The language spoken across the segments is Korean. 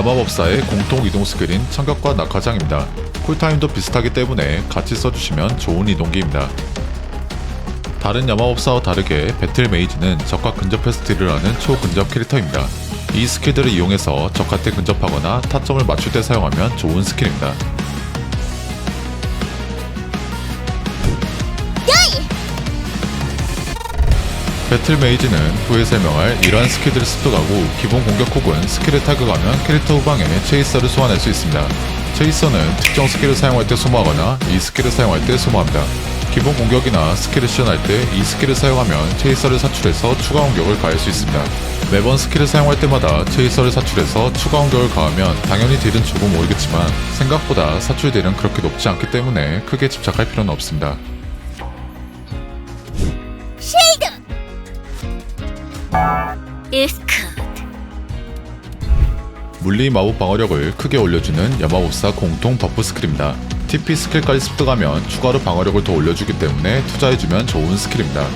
야마법사의 공통 이동 스킬인 참격과 낙하장입니다. 쿨타임도 비슷하기 때문에 같이 써주시면 좋은 이동기입니다. 다른 야마법사와 다르게 배틀 메이지는 적과 근접해서 딜을 하는 초근접 캐릭터입니다. 이 스킬들을 이용해서 적한테 근접하거나 타점을 맞출 때 사용하면 좋은 스킬입니다. 배틀 메이지는 후에 설명할 이러한 스킬들을 습득하고 기본 공격 혹은 스킬을 타격하면 캐릭터 후방에 체이서를 소환할 수 있습니다. 체이서는 특정 스킬을 사용할 때 소모하거나 이 스킬을 사용할 때 소모합니다. 기본 공격이나 스킬을 시전할 때 이 스킬을 사용하면 체이서를 사출해서 추가 공격을 가할 수 있습니다. 매번 스킬을 사용할 때마다 체이서를 사출해서 추가 공격을 가하면 당연히 딜은 조금 오르겠지만 생각보다 사출 딜은 그렇게 높지 않기 때문에 크게 집착할 필요는 없습니다. 물리 마법 방어력을 크게 올려주는 야마법사 공통 버프 스킬입니다. TP 스킬까지 습득하면 추가로 방어력을 더 올려주기 때문에 투자해주면 좋은 스킬입니다.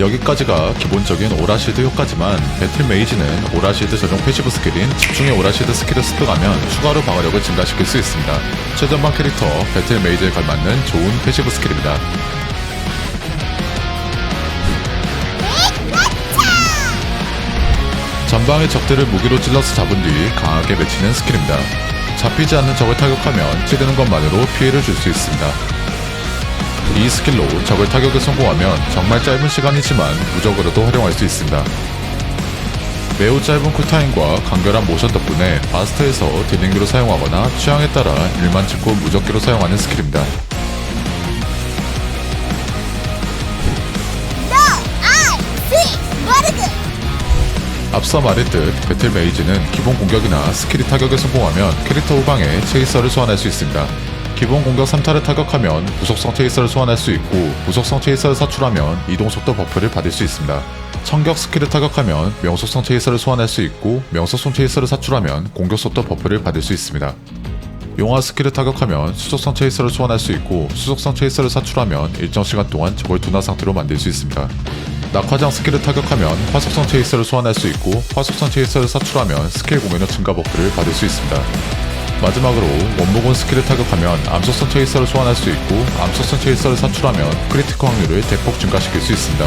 여기까지가 기본적인 오라시드 효과지만 배틀 메이지는 오라시드 전용 패시브 스킬인 집중의 오라시드 스킬을 습득하면 추가로 방어력을 증가시킬 수 있습니다. 최전방 캐릭터 배틀 메이지에 걸맞는 좋은 패시브 스킬입니다. 전방의 적들을 무기로 찔러서 잡은 뒤 강하게 맺히는 스킬입니다. 잡히지 않는 적을 타격하면 찌르는 것만으로 피해를 줄 수 있습니다. 이 스킬로 적을 타격에 성공하면 정말 짧은 시간이지만 무적으로도 활용할 수 있습니다. 매우 짧은 쿨타임과 간결한 모션 덕분에 바스터에서 딜링기로 사용하거나 취향에 따라 일만 찍고 무적기로 사용하는 스킬입니다. 앞서 말했듯 배틀 메이지는 기본 공격이나 스킬이 타격에 성공하면 캐릭터 후방에 체이서를 소환할 수 있습니다. 기본 공격 3타를 타격하면 부속성 체이서를 소환할 수 있고 부속성 체이서를 사출하면 이동 속도 버프를 받을 수 있습니다. 청격 스킬을 타격하면 명속성 체이서를 소환할 수 있고 명속성 체이서를 사출하면 공격 속도 버프를 받을 수 있습니다. 용화 스킬을 타격하면 수속성 체이서를 소환할 수 있고 수속성 체이서를 사출하면 일정 시간 동안 적을 둔화 상태로 만들 수 있습니다. 낙화장 스킬을 타격하면 화속성 체이서를 소환할 수 있고 화속성 체이서를 사출하면 스킬 공연의 증가 버프를 받을 수 있습니다. 마지막으로 원목원 스킬을 타격하면 암속성 체이서를 소환할 수 있고 암속성 체이서를 사출하면 크리티컬 확률을 대폭 증가시킬 수 있습니다.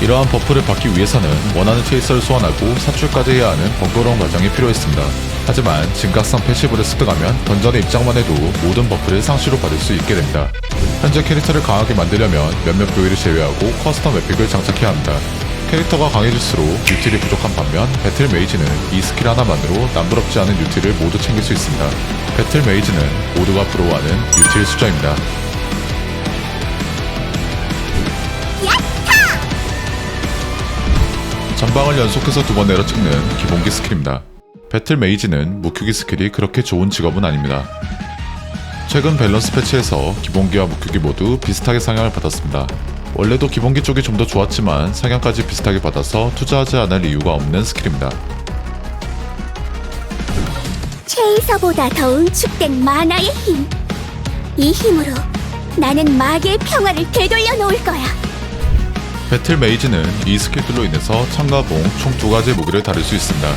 이러한 버프를 받기 위해서는 원하는 체이서를 소환하고 사출까지 해야 하는 번거로운 과정이 필요했습니다. 하지만 증가성 패시브를 습득하면 던전의 입장만 해도 모든 버프를 상시로 받을 수 있게 됩니다. 현재 캐릭터를 강하게 만들려면 몇몇 부위를 제외하고 커스텀 웹픽을 장착해야 합니다. 캐릭터가 강해질수록 유틸이 부족한 반면 배틀 메이지는 이 스킬 하나만으로 남부럽지 않은 유틸을 모두 챙길 수 있습니다. 배틀 메이지는 모두가 부러워하는 유틸 수자입니다. 전방을 연속해서 두 번 내려찍는 기본기 스킬입니다. 배틀 메이지는 무큐기 스킬이 그렇게 좋은 직업은 아닙니다. 최근 밸런스 패치에서 기본기와 무큐기 모두 비슷하게 상향을 받았습니다. 원래도 기본기 쪽이 좀 더 좋았지만 상향까지 비슷하게 받아서 투자하지 않을 이유가 없는 스킬입니다. 체이서보다 더 응축된 만화의 힘. 이 힘으로 나는 마계의 평화를 되돌려 놓을 거야. 배틀 메이지는 이 스킬들로 인해서 창과 봉 총 두 가지의 무기를 다룰 수 있습니다.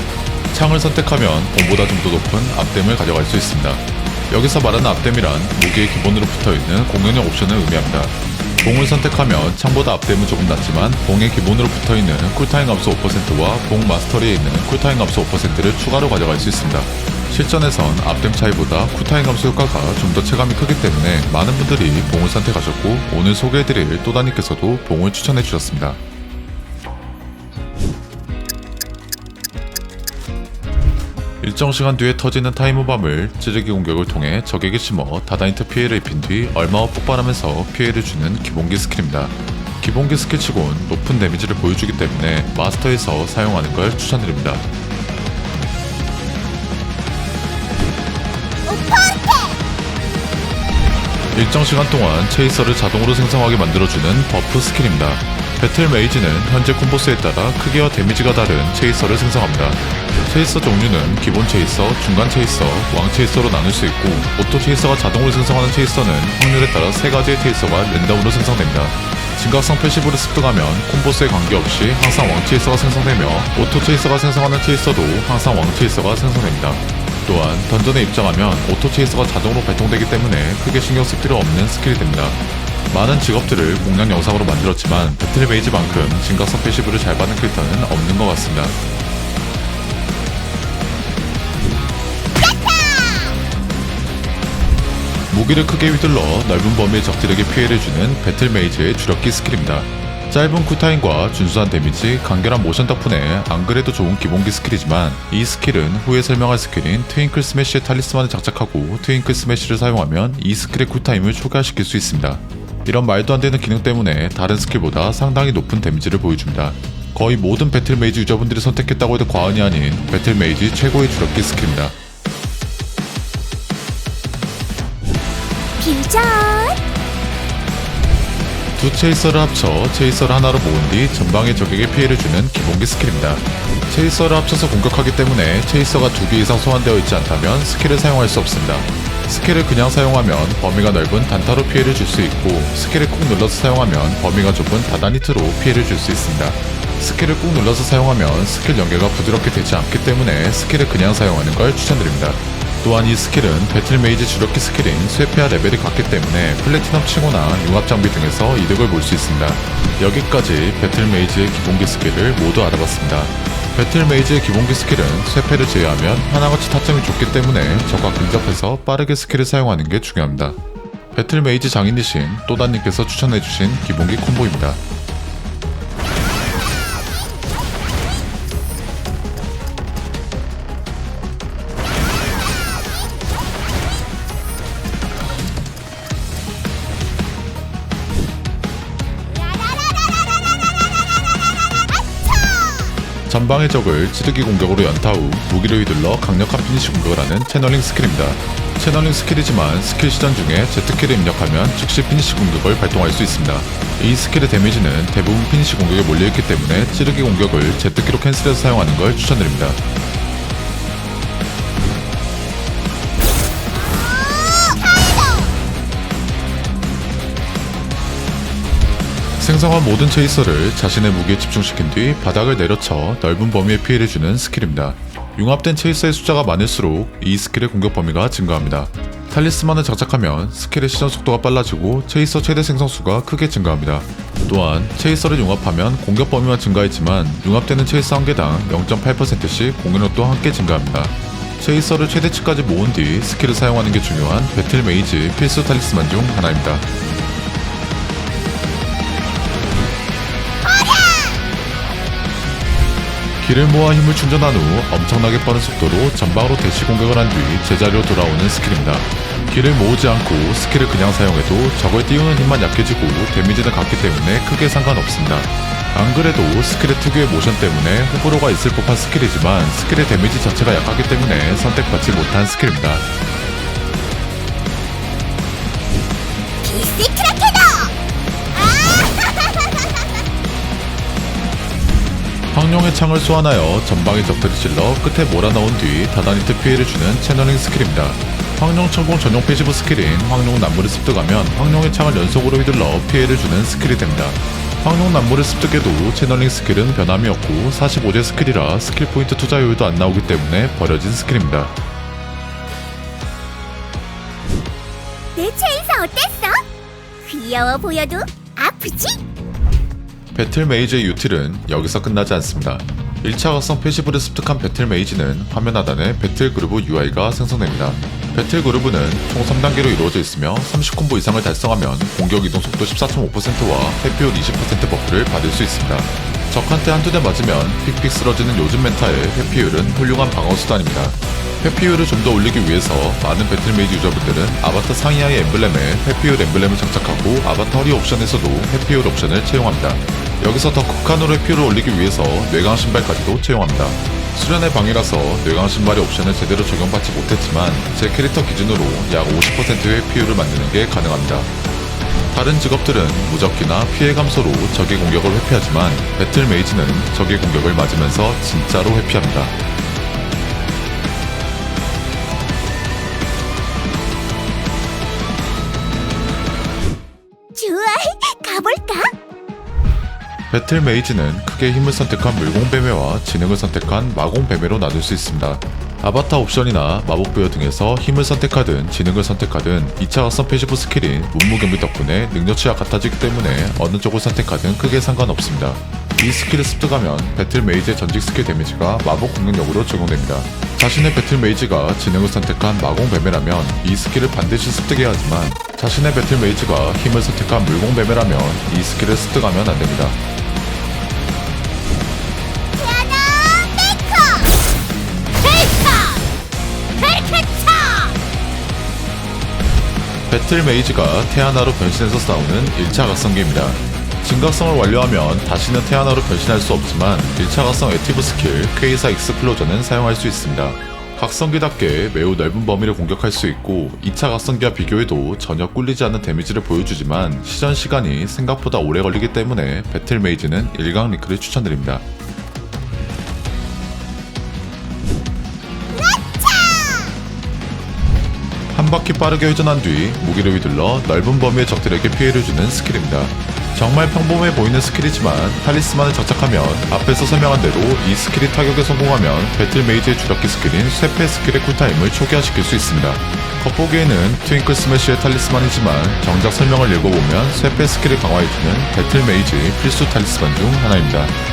창을 선택하면 봉보다 좀 더 높은 앞댐을 가져갈 수 있습니다. 여기서 말하는 앞댐이란 무기의 기본으로 붙어 있는 공격력 옵션을 의미합니다. 봉을 선택하면 창보다 앞댐은 조금 낮지만 봉의 기본으로 붙어있는 쿨타임 감소 5%와 봉 마스터리에 있는 쿨타임 감소 5%를 추가로 가져갈 수 있습니다. 실전에선 앞댐 차이보다 쿨타임 감소 효과가 좀 더 체감이 크기 때문에 많은 분들이 봉을 선택하셨고 오늘 소개해드릴 또다님께서도 봉을 추천해 주셨습니다. 일정 시간 뒤에 터지는 타이머밤을 찌르기 공격을 통해 적에게 심어 다다인트 피해를 입힌 뒤 얼마 후 폭발하면서 피해를 주는 기본기 스킬입니다. 기본기 스킬치곤 높은 데미지를 보여주기 때문에 마스터에서 사용하는 걸 추천드립니다. 일정 시간 동안 체이서를 자동으로 생성하게 만들어주는 버프 스킬입니다. 배틀 메이지는 현재 콤보스에 따라 크기와 데미지가 다른 체이서를 생성합니다. 체이서 종류는 기본 체이서, 중간 체이서, 왕 체이서로 나눌 수 있고 오토 체이서가 자동으로 생성하는 체이서는 확률에 따라 세 가지의 체이서가 랜덤으로 생성됩니다. 진각성 패시브를 습득하면 콤보스에 관계없이 항상 왕 체이서가 생성되며 오토 체이서가 생성하는 체이서도 항상 왕 체이서가 생성됩니다. 또한 던전에 입장하면 오토 체이서가 자동으로 발동되기 때문에 크게 신경 쓸 필요 없는 스킬이 됩니다. 많은 직업들을 공략 영상으로 만들었지만 배틀 메이지만큼 진각성 패시브를 잘 받는 캐릭터는 없는 것 같습니다. 무기를 크게 휘둘러 넓은 범위의 적들에게 피해를 주는 배틀 메이지의 주력기 스킬입니다. 짧은 쿨타임과 준수한 데미지, 간결한 모션 덕분에 안 그래도 좋은 기본기 스킬이지만 이 스킬은 후에 설명할 스킬인 트윙클 스매시의 탈리스만을 장착하고 트윙클 스매시를 사용하면 이 스킬의 쿨타임을 초과시킬 수 있습니다. 이런 말도 안 되는 기능 때문에 다른 스킬보다 상당히 높은 데미지를 보여줍니다. 거의 모든 배틀 메이지 유저분들이 선택했다고 해도 과언이 아닌 배틀 메이지 최고의 주력기 스킬입니다. 퓨전 두 체이서를 합쳐 체이서를 하나로 모은 뒤 전방의 적에게 피해를 주는 기본기 스킬입니다. 체이서를 합쳐서 공격하기 때문에 체이서가 두 개 이상 소환되어 있지 않다면 스킬을 사용할 수 없습니다. 스킬을 그냥 사용하면 범위가 넓은 단타로 피해를 줄 수 있고 스킬을 꾹 눌러서 사용하면 범위가 좁은 다단 히트로 피해를 줄 수 있습니다. 스킬을 꾹 눌러서 사용하면 스킬 연계가 부드럽게 되지 않기 때문에 스킬을 그냥 사용하는 걸 추천드립니다. 또한 이 스킬은 배틀 메이지 주력기 스킬인 쇠폐화 레벨이 같기 때문에 플래티넘 칭호나 융합 장비 등에서 이득을 볼 수 있습니다. 여기까지 배틀 메이지의 기본기 스킬을 모두 알아봤습니다. 배틀 메이지의 기본기 스킬은 쇠폐를 제외하면 하나같이 타점이 좋기 때문에 적과 근접해서 빠르게 스킬을 사용하는 게 중요합니다. 배틀 메이지 장인이신 또다님께서 추천해주신 기본기 콤보입니다. 전방의 적을 찌르기 공격으로 연타 후 무기를 휘둘러 강력한 피니시 공격을 하는 채널링 스킬입니다. 채널링 스킬이지만 스킬 시전 중에 Z키를 입력하면 즉시 피니시 공격을 발동할 수 있습니다. 이 스킬의 데미지는 대부분 피니시 공격에 몰려있기 때문에 찌르기 공격을 Z키로 캔슬해서 사용하는 걸 추천드립니다. 생성한 모든 체이서를 자신의 무기에 집중시킨 뒤 바닥을 내려쳐 넓은 범위의 피해를 주는 스킬입니다. 융합된 체이서의 숫자가 많을수록 이 스킬의 공격 범위가 증가합니다. 탈리스만을 장착하면 스킬의 시전 속도가 빨라지고 체이서 최대 생성수가 크게 증가합니다. 또한 체이서를 융합하면 공격 범위만 증가했지만 융합되는 체이서 한 개당 0.8%씩 공격력도 함께 증가합니다. 체이서를 최대치까지 모은 뒤 스킬을 사용하는 게 중요한 배틀 메이지 필수 탈리스만 중 하나입니다. 길을 모아 힘을 충전한 후 엄청나게 빠른 속도로 전방으로 대시 공격을 한 뒤 제자리로 돌아오는 스킬입니다. 길을 모으지 않고 스킬을 그냥 사용해도 적을 띄우는 힘만 약해지고 데미지는 같기 때문에 크게 상관없습니다. 안 그래도 스킬의 특유의 모션 때문에 호불호가 있을 법한 스킬이지만 스킬의 데미지 자체가 약하기 때문에 선택받지 못한 스킬입니다. 황룡의 창을 소환하여 전방의 적들을 찔러 끝에 몰아넣은 뒤 다단히트 피해를 주는 채널링 스킬입니다. 황룡 천공 전용 패시브 스킬인 황룡 난무를 습득하면 황룡의 창을 연속으로 휘둘러 피해를 주는 스킬이 됩니다. 황룡 난무를 습득해도 채널링 스킬은 변함이 없고 45제 스킬이라 스킬 포인트 투자 효율도 안 나오기 때문에 버려진 스킬입니다. 내 체이서 어땠어? 귀여워 보여도 아프지? 배틀 메이지의 유틸은 여기서 끝나지 않습니다. 1차 각성 패시브를 습득한 배틀 메이지는 화면 하단에 배틀 그루브 UI가 생성됩니다. 배틀 그루브는 총 3단계로 이루어져 있으며 30콤보 이상을 달성하면 공격 이동 속도 14.5%와 회피율 20% 버프를 받을 수 있습니다. 적한테 한두 대 맞으면 픽픽 쓰러지는 요즘 멘타의 회피율은 훌륭한 방어 수단입니다. 회피율을 좀 더 올리기 위해서 많은 배틀 메이지 유저분들은 아바타 상이하의 엠블렘에 회피율 엠블렘을 장착하고 아바타 허리 옵션에서도 회피율 옵션을 채용합니다. 여기서 더 극한으로 회피율을 올리기 위해서 뇌강 신발까지도 채용합니다. 수련의 방이라서 뇌강 신발의 옵션을 제대로 적용받지 못했지만 제 캐릭터 기준으로 약 50%의 회피율을 만드는 게 가능합니다. 다른 직업들은 무적기나 피해 감소로 적의 공격을 회피하지만 배틀 메이지는 적의 공격을 맞으면서 진짜로 회피합니다. 배틀 메이지는 크게 힘을 선택한 물공배매와 지능을 선택한 마공배매로 나눌 수 있습니다. 아바타 옵션이나 마법부여 등에서 힘을 선택하든 지능을 선택하든 2차 각성 패시브 스킬인 문무경비 덕분에 능력치가 같아지기 때문에 어느 쪽을 선택하든 크게 상관없습니다. 이 스킬을 습득하면 배틀 메이지의 전직 스킬 데미지가 마법 공격력으로 적용됩니다. 자신의 배틀 메이지가 지능을 선택한 마공 배매라면 이 스킬을 반드시 습득해야 하지만 자신의 배틀 메이지가 힘을 선택한 물공 배매라면 이 스킬을 습득하면 안 됩니다. 배틀 메이지가 테아나로 변신해서 싸우는 1차 각성기입니다. 진각성을 완료하면 다시는 테아나로 변신할 수 없지만 1차 각성 액티브 스킬 퀘이사 익스플로전은 사용할 수 있습니다. 각성기답게 매우 넓은 범위를 공격할 수 있고 2차 각성기와 비교해도 전혀 꿀리지 않는 데미지를 보여주지만 시전 시간이 생각보다 오래 걸리기 때문에 배틀 메이지는 1강 링크를 추천드립니다. 한 바퀴 빠르게 회전한 뒤 무기를 휘둘러 넓은 범위의 적들에게 피해를 주는 스킬입니다. 정말 평범해 보이는 스킬이지만 탈리스만을 장착하면 앞에서 설명한 대로 이 스킬이 타격에 성공하면 배틀 메이지의 주력기 스킬인 쇠패 스킬의 쿨타임을 초기화시킬 수 있습니다. 겉보기에는 트윙클 스매시의 탈리스만이지만 정작 설명을 읽어보면 쇠패 스킬을 강화해주는 배틀 메이지의 필수 탈리스만 중 하나입니다.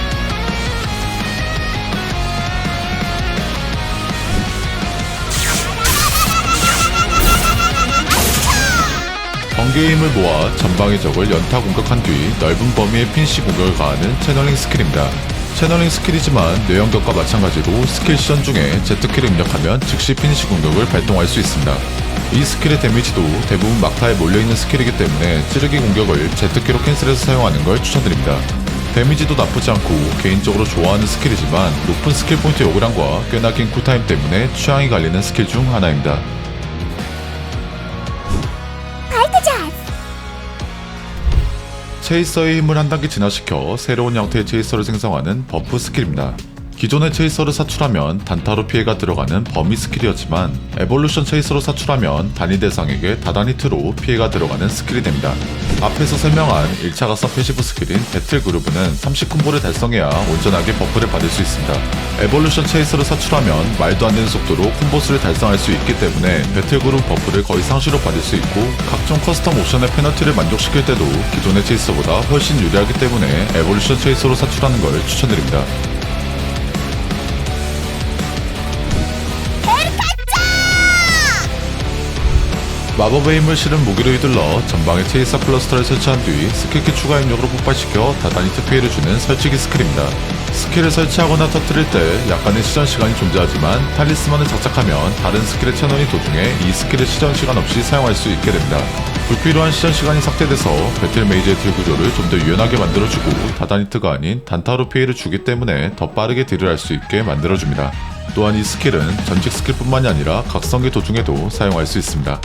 번개의 힘을 모아 전방의 적을 연타 공격한 뒤 넓은 범위의 핀시 공격을 가하는 채널링 스킬입니다. 채널링 스킬이지만 뇌연격과 마찬가지로 스킬 시전 중에 Z키를 입력하면 즉시 피니시 공격을 발동할 수 있습니다. 이 스킬의 데미지도 대부분 막타에 몰려있는 스킬이기 때문에 찌르기 공격을 Z키로 캔슬해서 사용하는 걸 추천드립니다. 데미지도 나쁘지 않고 개인적으로 좋아하는 스킬이지만 높은 스킬 포인트 요구량과 꽤나 긴 쿨타임 때문에 취향이 갈리는 스킬 중 하나입니다. 체이서의 힘을 한 단계 진화시켜 새로운 형태의 체이서를 생성하는 버프 스킬입니다. 기존의 체이서를 사출하면 단타로 피해가 들어가는 범위 스킬이었지만 에볼루션 체이서로 사출하면 단위 대상에게 다단 히트로 피해가 들어가는 스킬이 됩니다. 앞에서 설명한 1차 가서 패시브 스킬인 배틀 그루브는 30콤보를 달성해야 온전하게 버프를 받을 수 있습니다. 에볼루션 체이서를 사출하면 말도 안 되는 속도로 콤보수를 달성할 수 있기 때문에 배틀 그룹 버프를 거의 상시로 받을 수 있고 각종 커스텀 옵션의 페널티를 만족시킬 때도 기존의 체이서보다 훨씬 유리하기 때문에 에볼루션 체이서로 사출하는 걸 추천드립니다. 마법의 힘을 실은 무기를 휘둘러 전방에 체이서 클러스터를 설치한 뒤 스킬키 추가 입력으로 폭발시켜 다단히트 피해를 주는 설치기 스킬입니다. 스킬을 설치하거나 터뜨릴 때 약간의 시전 시간이 존재하지만 탈리스만을 장착하면 다른 스킬의 채널이 도중에 이 스킬을 시전 시간 없이 사용할 수 있게 됩니다. 불필요한 시전 시간이 삭제돼서 배틀 메이지의 딜 구조를 좀 더 유연하게 만들어주고 다단히트가 아닌 단타로 피해를 주기 때문에 더 빠르게 딜을 할 수 있게 만들어줍니다. 또한 이 스킬은 전직 스킬뿐만이 아니라 각성기 도중에도 사용할 수 있습니다.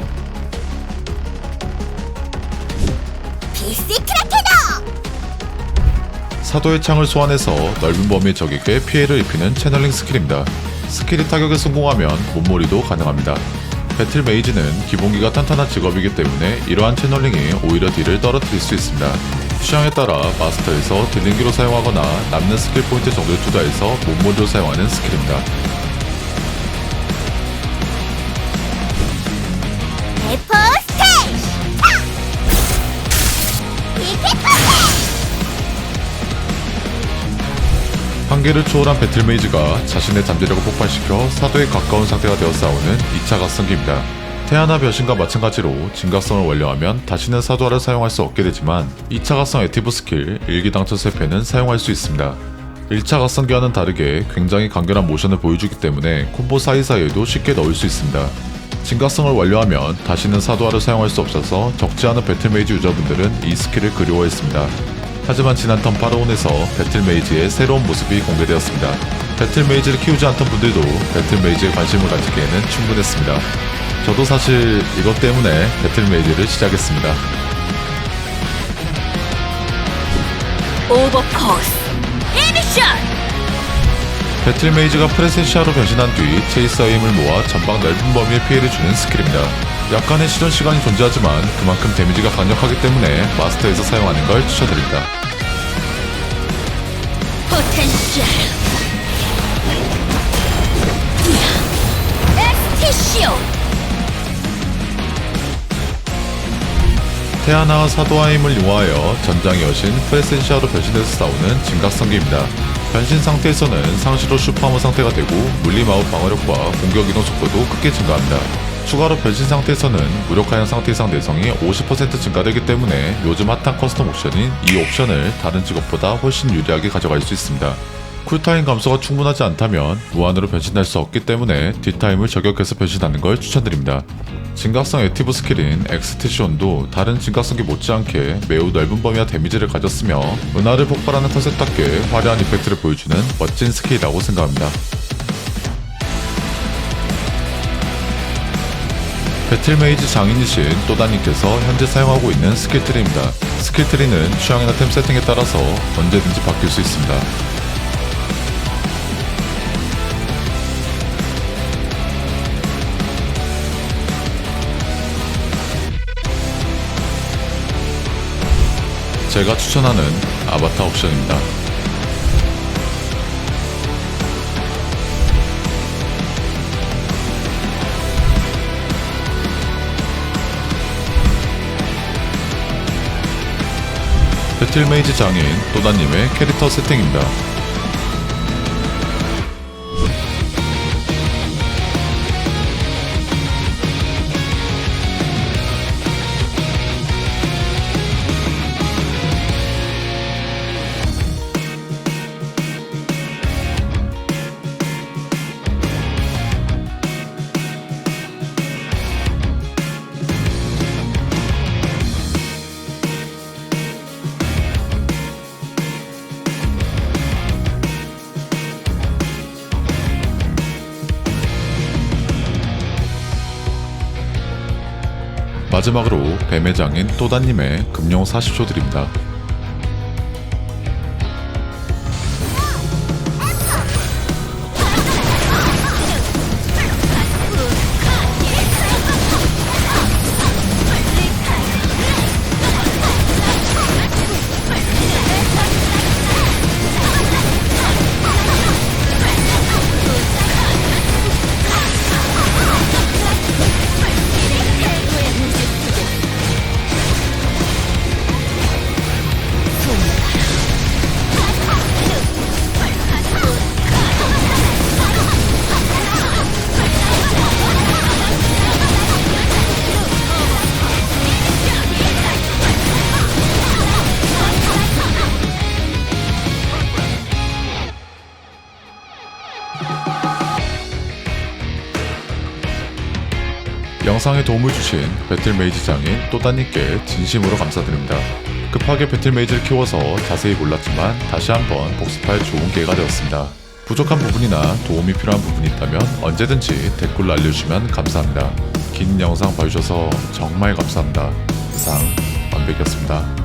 비스 크라케너 사도의 창을 소환해서 넓은 범위의 적에게 피해를 입히는 채널링 스킬입니다. 스킬이 타격에 성공하면 몸몰이도 가능합니다. 배틀 메이지는 기본기가 탄탄한 직업이기 때문에 이러한 채널링이 오히려 딜을 떨어뜨릴 수 있습니다. 취향에 따라 마스터에서 딜링기로 사용하거나 남는 스킬 포인트 정도를 투자해서 몸몰이로 사용하는 스킬입니다. 한계를 초월한 배틀 메이지가 자신의 잠재력을 폭발시켜 사도에 가까운 상태가 되어 싸우는 2차 각성기입니다. 태아나 변신과 마찬가지로 진각성을 완료하면 다시는 사도화를 사용할 수 없게 되지만 2차 각성 액티브 스킬 일기당천 세패는 사용할 수 있습니다. 1차 각성기와는 다르게 굉장히 간결한 모션을 보여주기 때문에 콤보 사이사이에도 쉽게 넣을 수 있습니다. 진각성을 완료하면 다시는 사도화를 사용할 수 없어서 적지 않은 배틀 메이지 유저분들은 이 스킬을 그리워했습니다. 하지만 지난 턴 파라온에서 배틀 메이지의 새로운 모습이 공개되었습니다. 배틀 메이지를 키우지 않던 분들도 배틀 메이지에 관심을 가지기에는 충분했습니다. 저도 사실 이것 때문에 배틀 메이지를 시작했습니다. 오버코스 이미션 배틀 메이지가 프레세시아로 변신한 뒤 체이서의 힘을 모아 전방 넓은 범위의 피해를 주는 스킬입니다. 약간의 시전 시간이 존재하지만 그만큼 데미지가 강력하기 때문에 마스터에서 사용하는 걸 추천드립니다. 포텐셜 테아나와 사도와 힘을 이용하여 전장의 여신 프레센시아로 변신해서 싸우는 진각성기입니다. 변신 상태에서는 상시로 슈퍼하머 상태가 되고 물리 마법 방어력과 공격 이동 속도도 크게 증가합니다. 추가로 변신 상태에서는 무력화형 상태 이상 내성이 50% 증가되기 때문에 요즘 핫한 커스텀 옵션인 이 옵션을 다른 직업보다 훨씬 유리하게 가져갈 수 있습니다. 쿨타임 감소가 충분하지 않다면 무한으로 변신할 수 없기 때문에 뒷타임을 저격해서 변신하는 걸 추천드립니다. 진각성 액티브 스킬인 엑스티시온도 다른 진각성기 못지않게 매우 넓은 범위와 데미지를 가졌으며 은하를 폭발하는 컨셉답게 화려한 이펙트를 보여주는 멋진 스킬이라고 생각합니다. 배틀메이즈 장인이신 또다님께서 현재 사용하고 있는 스킬트리입니다. 스킬트리는 취향이나 템 세팅에 따라서 언제든지 바뀔 수 있습니다. 제가 추천하는 아바타 옵션입니다. 배틀메이즈 장인 또다님의 캐릭터 세팅입니다. 마지막으로 뱀의 장인 또다님의 금용 40초 드립니다. 영상에 도움을 주신 배틀메이즈 장인 또다님께 진심으로 감사드립니다. 급하게 배틀메이즈를 키워서 자세히 몰랐지만 다시 한번 복습할 좋은 기회가 되었습니다. 부족한 부분이나 도움이 필요한 부분이 있다면 언제든지 댓글로 알려주시면 감사합니다. 긴 영상 봐주셔서 정말 감사합니다. 이상 완벽이었습니다.